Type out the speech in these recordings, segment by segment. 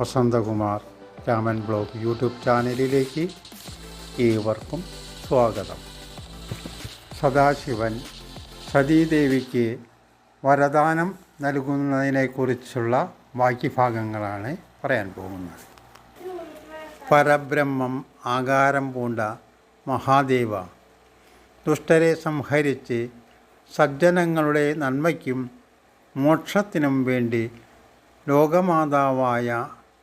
Vasanthakumar Raman blog YouTube ചാനലിലേക്ക് ഏവർക്കും സ്വാഗതം. സദാശിവൻ സതീദേവിക്ക് വരദാനം നൽകുന്നതിനെക്കുറിച്ചുള്ള ബാക്കിഭാഗങ്ങളാണ് പറയാൻ പോകുന്നത്. പരബ്രഹ്മം ആകാരം പൂണ്ട മഹാദേവ ദുഷ്ടരെ സംഹരിച്ച് സജ്ജനങ്ങളുടെ നന്മയ്ക്കും മോക്ഷത്തിനും വേണ്ടി ലോകമാതാവായ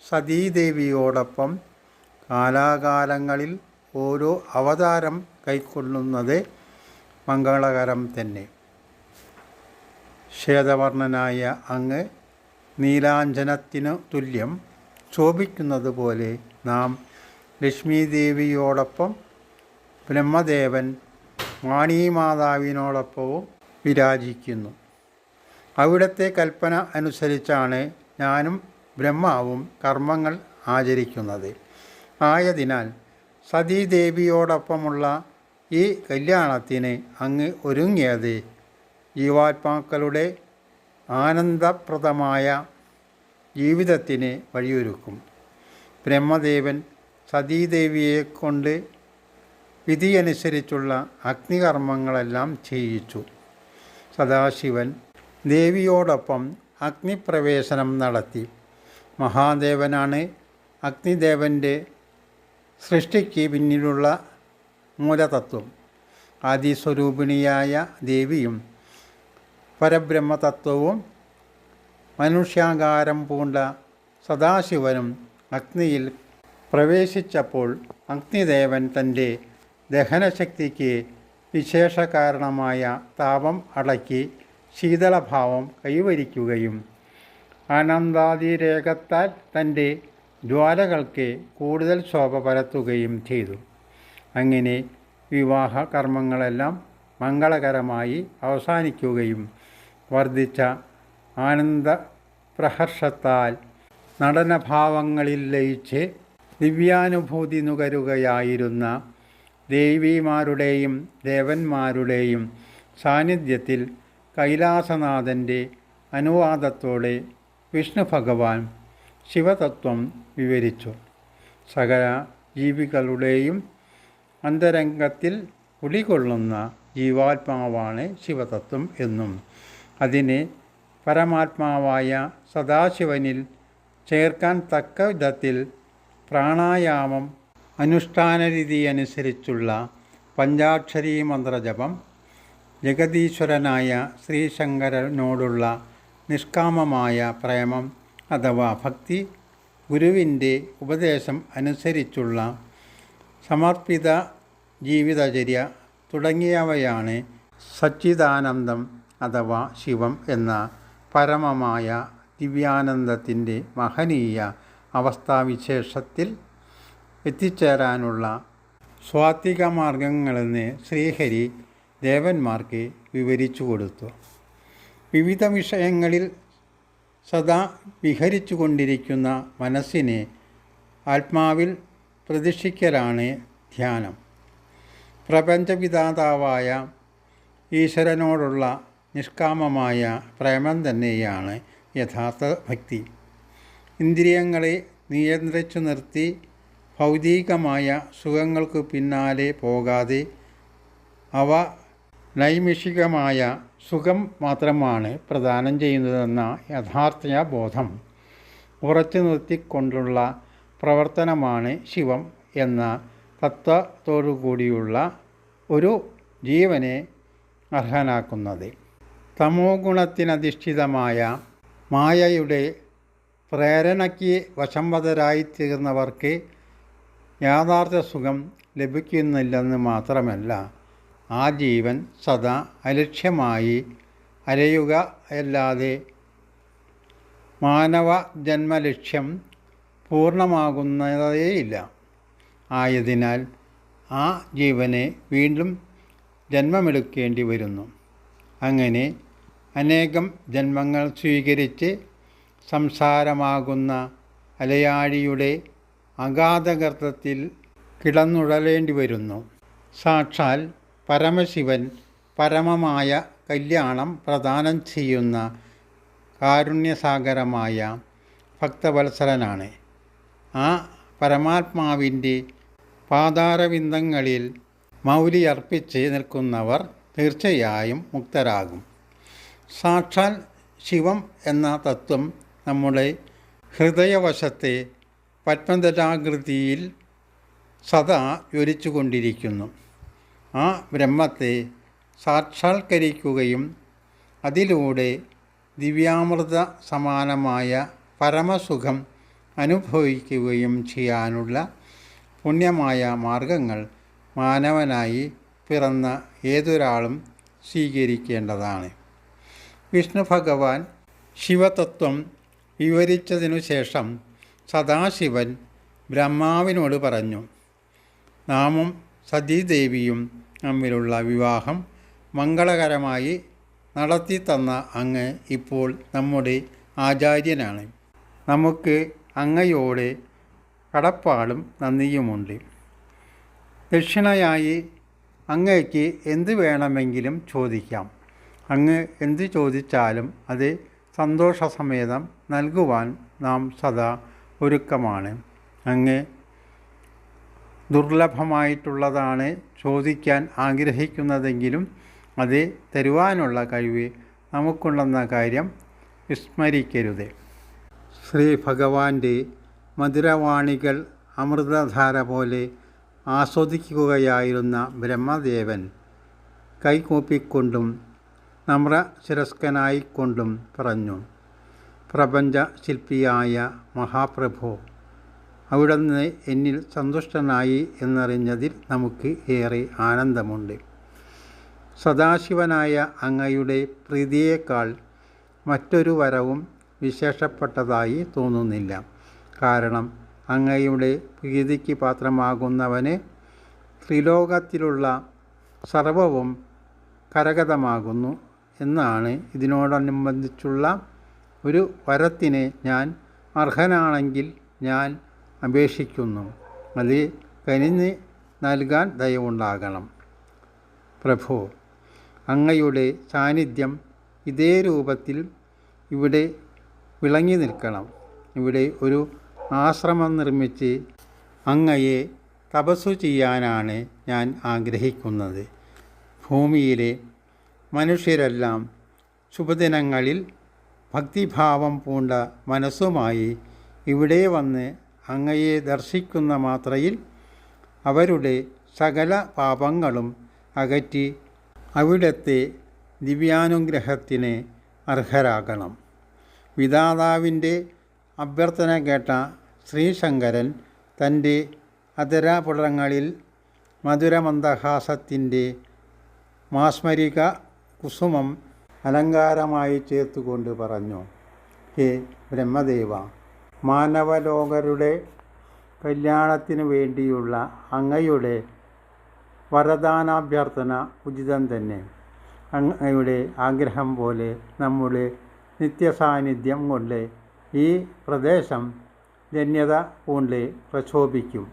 സതീദേവിയോടൊപ്പം കാലാകാലങ്ങളിൽ ഓരോ അവതാരം കൈക്കൊള്ളുന്നത് മംഗളകരം തന്നെ. ശ്വേതവർണനായ അങ്ങ് നീലാഞ്ജനത്തിനു തുല്യം ശോഭിക്കുന്നത് പോലെ നാം ലക്ഷ്മീദേവിയോടൊപ്പം ബ്രഹ്മദേവൻ വാണീമാതാവിനോടൊപ്പവും വിരാജിക്കുന്നു. അവിടുത്തെ കൽപ്പന അനുസരിച്ചാണ് ഞാനും ബ്രഹ്മാവും കർമ്മങ്ങൾ ആചരിക്കുന്നത്. ആയതിനാൽ സതീദേവിയോടൊപ്പമുള്ള ഈ കല്യാണത്തിന് അങ്ങ് ഒരുങ്ങിയത് ജീവാത്മാക്കളുടെ ആനന്ദപ്രദമായ ജീവിതത്തിന് വഴിയൊരുക്കും. ബ്രഹ്മദേവൻ സതീദേവിയെ കൊണ്ട് വിധിയനുസരിച്ചുള്ള അഗ്നികർമ്മങ്ങളെല്ലാം ചെയ്യിച്ചു. സദാശിവൻ ദേവിയോടൊപ്പം അഗ്നിപ്രവേശനം നടത്തി. മഹാദേവനാണ് അഗ്നിദേവന്റെ സൃഷ്ടിക്ക് പിന്നിലുള്ള മൂലതത്വം. ആദിസ്വരൂപിണിയായ ദേവിയും പരബ്രഹ്മതത്വവും മനുഷ്യാകാരം പൂണ്ട സദാശിവനും അഗ്നിയിൽ പ്രവേശിച്ചപ്പോൾ അഗ്നിദേവൻ തന്റെ ദഹനശക്തിക്ക് വിശേഷ കാരണമായ താപം അടക്കി ശീതളഭാവം കൈവരിക്കുകയും ആനന്ദാതിരേഖത്താൽ തന്റെ ജ്വാലകൾക്ക് കൂടുതൽ ശോഭ പരത്തുകയും ചെയ്തു. അങ്ങനെ വിവാഹ കർമ്മങ്ങളെല്ലാം മംഗളകരമായി അവസാനിക്കുകയും വർദ്ധിച്ച ആനന്ദ പ്രഹർഷത്താൽ നടനഭാവങ്ങളിൽ ലയിച്ച് ദിവ്യാനുഭൂതി നുകരുകയായിരുന്ന ദേവിമാരുടെയും ദേവന്മാരുടെയും സാന്നിധ്യത്തിൽ കൈലാസനാഥന്റെ അനുവാദത്തോടെ വിഷ്ണു ഭഗവാൻ ശിവതത്വം വിവരിച്ചു. സകല ജീവികളുടെയും അന്തരംഗത്തിൽ കുടികൊള്ളുന്ന ജീവാത്മാവാണ് ശിവതത്വം എന്നും അതിനെ പരമാത്മാവായ സദാശിവനിൽ ചേർക്കാൻ തക്ക വിധത്തിൽ പ്രാണായാമം അനുഷ്ഠാനരീതി അനുസരിച്ചുള്ള പഞ്ചാക്ഷരി മന്ത്രജപം ജഗതീശ്വരനായ ശ്രീശങ്കരനോടുള്ള നിഷ്കാമമായ പ്രേമം അഥവാ ഭക്തി ഗുരുവിന്റെ ഉപദേശം അനുസരിച്ചുള്ള സമർപ്പിത ജീവിതചര്യ തുടങ്ങിയവയാണ് സച്ചിദാനന്ദം അഥവാ ശിവം എന്ന പരമമായ ദിവ്യാനന്ദത്തിന്റെ മഹനീയ അവസ്ഥാവിശേഷത്തിൽ എത്തിച്ചേരാനുള്ള സ്വാത്വിക മാർഗങ്ങളെന്ന് ശ്രീഹരി ദേവന്മാർക്ക് വിവരിച്ചു കൊടുത്തു. വിവിധ വിഷയങ്ങളിൽ സദാ വിഹരിച്ചു കൊണ്ടിരിക്കുന്ന മനസ്സിനെ ആത്മാവിൽ പ്രതിഷ്ഠിക്കലാണ് ധ്യാനം. പ്രപഞ്ചപിതാതാവായ ഈശ്വരനോടുള്ള നിഷ്കാമമായ പ്രേമം തന്നെയാണ് യഥാർത്ഥ ഭക്തി. ഇന്ദ്രിയങ്ങളെ നിയന്ത്രിച്ചു നിർത്തി ഭൗതികമായ സുഖങ്ങൾക്ക് പിന്നാലെ പോകാതെ അവ നൈമിഷികമായ സുഖം മാത്രമാണ് പ്രദാനം ചെയ്യുന്നതെന്ന യഥാർത്ഥ ബോധം. ഉറച്ചു നിർത്തിക്കൊണ്ടുള്ള പ്രവർത്തനമാണ് ശിവം എന്ന തത്വത്തോടുകൂടിയുള്ള ഒരു ജീവനെ അർഹനാക്കുന്നത്. തമോ ഗുണത്തിനധിഷ്ഠിതമായ മായയുടെ പ്രേരണയ്ക്ക് വശംവതരായിത്തീർന്നവർക്ക് യാഥാർത്ഥ സുഖം ലഭിക്കുന്നില്ലെന്ന് മാത്രമല്ല ആ ജീവൻ സദാ അലക്ഷ്യമായി അലയുക അല്ലാതെ മാനവ ജന്മലക്ഷ്യം പൂർണമാകുന്നതേയില്ല. ആയതിനാൽ ആ ജീവനെ വീണ്ടും ജന്മമെടുക്കേണ്ടി വരുന്നു. അങ്ങനെ അനേകം ജന്മങ്ങൾ സ്വീകരിച്ച് സംസാരമാകുന്ന അലയാഴിയുടെ അഗാധഗർത്തത്തിൽ കിടന്നുഴലേണ്ടി വരുന്നു. സാക്ഷാൽ പരമശിവൻ പരമമായ കല്യാണം പ്രദാനം ചെയ്യുന്ന കാരുണ്യസാഗരമായ ഭക്തവത്സരനാണ് ആ പരമാത്മാവിന്റെ പാതാരവിന്ദങ്ങളിൽ മൗലി അർപ്പിച്ച് നിൽക്കുന്നവർ തീർച്ചയായും മുക്തരാകും. സാക്ഷാൽ ശിവം എന്ന തത്വം നമ്മുടെ ഹൃദയവശത്തെ പത്മതരാകൃതിയിൽ സദാ ജ്വലിച്ചുകൊണ്ടിരിക്കുന്നു. ആ ബ്രഹ്മത്തെ സാക്ഷാത്കരിക്കുകയും അതിലൂടെ ദിവ്യാമൃത സമാനമായ പരമസുഖം അനുഭവിക്കുകയും ചെയ്യാനുള്ള പുണ്യമായ മാർഗങ്ങൾ മാനവനായി പിറന്ന ഏതൊരാളും സ്വീകരിക്കേണ്ടതാണ്. വിഷ്ണു ഭഗവാൻ ശിവതത്വം വിവരിച്ചതിനു ശേഷം സദാശിവൻ ബ്രഹ്മാവിനോട് പറഞ്ഞു നാമും സതീദേവിയും തമ്മിലുള്ള വിവാഹം മംഗളകരമായി നടത്തി തന്ന അങ്ങ് ഇപ്പോൾ നമ്മുടെ ആചാര്യനാണ്. നമുക്ക് അങ്ങയോട് കടപ്പാടും നന്ദിയുമുണ്ട്. ദക്ഷിണയായി അങ്ങയ്ക്ക് എന്ത് വേണമെങ്കിലും ചോദിക്കാം. അങ്ങ് എന്ത് ചോദിച്ചാലും അത് സന്തോഷസമേതം നൽകുവാൻ നാം സദാ ഒരുക്കമാണ്. അങ്ങ് ദുർലഭമായിട്ടുള്ളതാണ് ചോദിക്കാൻ ആഗ്രഹിക്കുന്നതെങ്കിലും അത് തരുവാനുള്ള കഴിവ് നമുക്കുണ്ടെന്ന കാര്യം വിസ്മരിക്കരുത്. ശ്രീ ഭഗവാന്റെ മധുരവാണികൾ അമൃതധാര പോലെ ആസ്വദിക്കുകയായിരുന്ന ബ്രഹ്മദേവൻ കൈകൂപ്പിക്കൊണ്ടും നമ്ര ശിരസ്കനായിക്കൊണ്ടും പറഞ്ഞു പ്രപഞ്ച ശില്പിയായ മഹാപ്രഭു അവിടുന്ന് എന്നിൽ സന്തുഷ്ടനായി എന്നറിഞ്ഞതിൽ നമുക്ക് ഏറെ ആനന്ദമുണ്ട്. സദാശിവനായ അങ്ങയുടെ പ്രീതിയേക്കാൾ മറ്റൊരു വരവും വിശേഷപ്പെട്ടതായി തോന്നുന്നില്ല. കാരണം അങ്ങയുടെ പ്രീതിക്ക് പാത്രമാകുന്നവന് ത്രിലോകത്തിലുള്ള സർവവും കരഗതമാകുന്നു എന്നാണ് ഇതിനോടനുബന്ധിച്ചുള്ള ഒരു വരത്തിന് ഞാൻ അർഹനാണെങ്കിൽ ഞാൻ അപേക്ഷിക്കുന്നു. അത് കനിഞ്ഞ് നൽകാൻ ദയവുണ്ടാകണം. പ്രഭു അങ്ങയുടെ സാന്നിധ്യം ഇതേ രൂപത്തിൽ ഇവിടെ വിളങ്ങി നിൽക്കണം. ഇവിടെ ഒരു ആശ്രമം നിർമ്മിച്ച് അങ്ങയെ തപസ്സു ചെയ്യാനാണ് ഞാൻ ആഗ്രഹിക്കുന്നത്. ഭൂമിയിലെ മനുഷ്യരെല്ലാം ശുഭദിനങ്ങളിൽ ഭക്തിഭാവം പൂണ്ട മനസ്സുമായി ഇവിടെ വന്ന് അങ്ങയെ ദർശിക്കുന്ന മാത്രയിൽ അവരുടെ സകല പാപങ്ങളും അകറ്റി അവിടുത്തെ ദിവ്യാനുഗ്രഹത്തിന് അർഹരാകണം. വിധാതാവിന്റെ അഭ്യർത്ഥന കേട്ട ശ്രീശങ്കരൻ തന്റെ അതരാപുടങ്ങളിൽ മധുരമന്ദഹാസത്തിന്റെ മാസ്മരിക കുസുമം അലങ്കാരമായി ചേർത്തുകൊണ്ട് പറഞ്ഞു ഹേ ബ്രഹ്മദേവ മാനവലോകരുടെ കല്യാണത്തിനു വേണ്ടിയുള്ള അങ്ങയുടെ വരദാനാഭ്യർത്ഥന ഉചിതം തന്നെ. അങ്ങയുടെ ആഗ്രഹം പോലെ നമ്മുടെ നിത്യസാന്നിധ്യം കൊണ്ട് ഈ പ്രദേശം ധന്യത കൊണ്ട് പ്രക്ഷോഭിക്കും.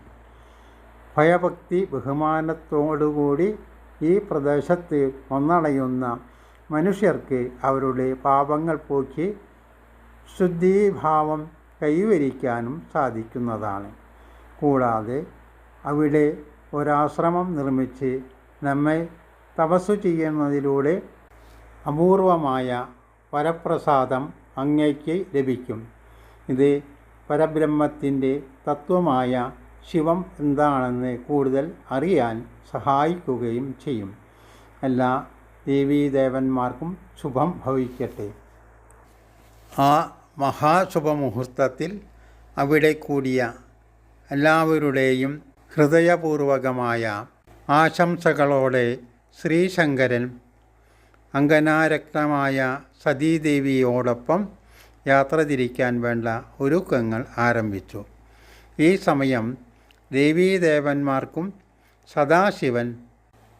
ഭയഭക്തി ബഹുമാനത്തോടുകൂടി ഈ പ്രദേശത്ത് ഒന്നടയുന്ന മനുഷ്യർക്ക് അവരുടെ പാപങ്ങൾ പോക്കി ശുദ്ധീഭാവം കൈവരിക്കാനും സാധിക്കുന്നതാണ്. കൂടാതെ അവിടെ ഒരാശ്രമം നിർമ്മിച്ച് നമ്മെ തപസ്സു ചെയ്യുന്നതിലൂടെ അപൂർവമായ പരപ്രസാദം അങ്ങേക്ക് ലഭിക്കും. ഇത് പരബ്രഹ്മത്തിന്റെ തത്വമായ ശിവം എന്താണെന്ന് കൂടുതൽ അറിയാൻ സഹായിക്കുകയും ചെയ്യും. എല്ലാ ദേവീദേവന്മാർക്കും ശുഭം ഭവിക്കട്ടെ. ആ മഹാശുഭമുഹൂർത്തത്തിൽ അവിടെ കൂടിയ എല്ലാവരുടെയും ഹൃദയപൂർവകമായ ആശംസകളോടെ ശ്രീശങ്കരൻ അങ്കനാരക്തമായ സതീദേവിയോടൊപ്പം യാത്ര തിരിക്കാൻ വേണ്ട ഒരുക്കങ്ങൾ ആരംഭിച്ചു. ഈ സമയം ദേവീദേവന്മാർക്കും സദാശിവൻ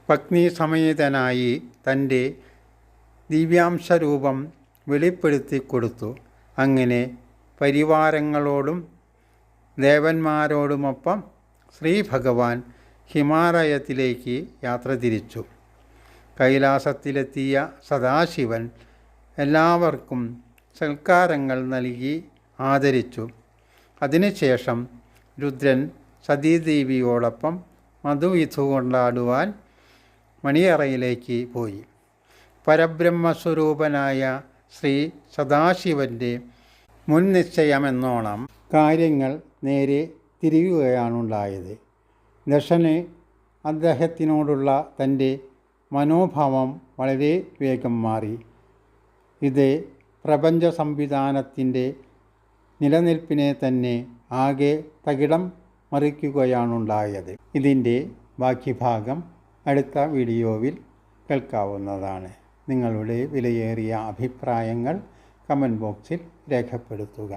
പത്നി സമേതനായി തന്റെ ദിവ്യാംശരൂപം വെളിപ്പെടുത്തി കൊടുത്തു അങ്ങനെ പരിവാരങ്ങളോടും ദേവന്മാരോടുമൊപ്പം ശ്രീ ഭഗവാൻ ഹിമാലയത്തിലേക്ക് യാത്ര തിരിച്ചു. കൈലാസത്തിലെത്തിയ സദാശിവൻ എല്ലാവർക്കും സൽക്കാരങ്ങൾ നൽകി ആദരിച്ചു. അതിനുശേഷം രുദ്രൻ സതീദേവിയോടൊപ്പം മധുവിധു കൊണ്ടാടുവാൻ മണിയറയിലേക്ക് പോയി. പരബ്രഹ്മസ്വരൂപനായ ശ്രീ സദാശിവന്റെ മുൻനിശ്ചയമെന്നോണം കാര്യങ്ങൾ നേരെ തിരിയുകയാണുണ്ടായത്. ദശന് അദ്ദേഹത്തിനോടുള്ള തന്റെ മനോഭാവം വളരെ വേഗം മാറി. ഇത് പ്രപഞ്ച സംവിധാനത്തിന്റെ നിലനിൽപ്പിനെ തന്നെ ആകെ തകിടം മറിക്കുകയാണുണ്ടായത്. ഇതിന്റെ ബാക്കി ഭാഗം അടുത്ത വീഡിയോവിൽ കേൾക്കാവുന്നതാണ്. നിങ്ങളുടെ വിലയേറിയ അഭിപ്രായങ്ങൾ കമന്റ് ബോക്സിൽ രേഖപ്പെടുത്തുക.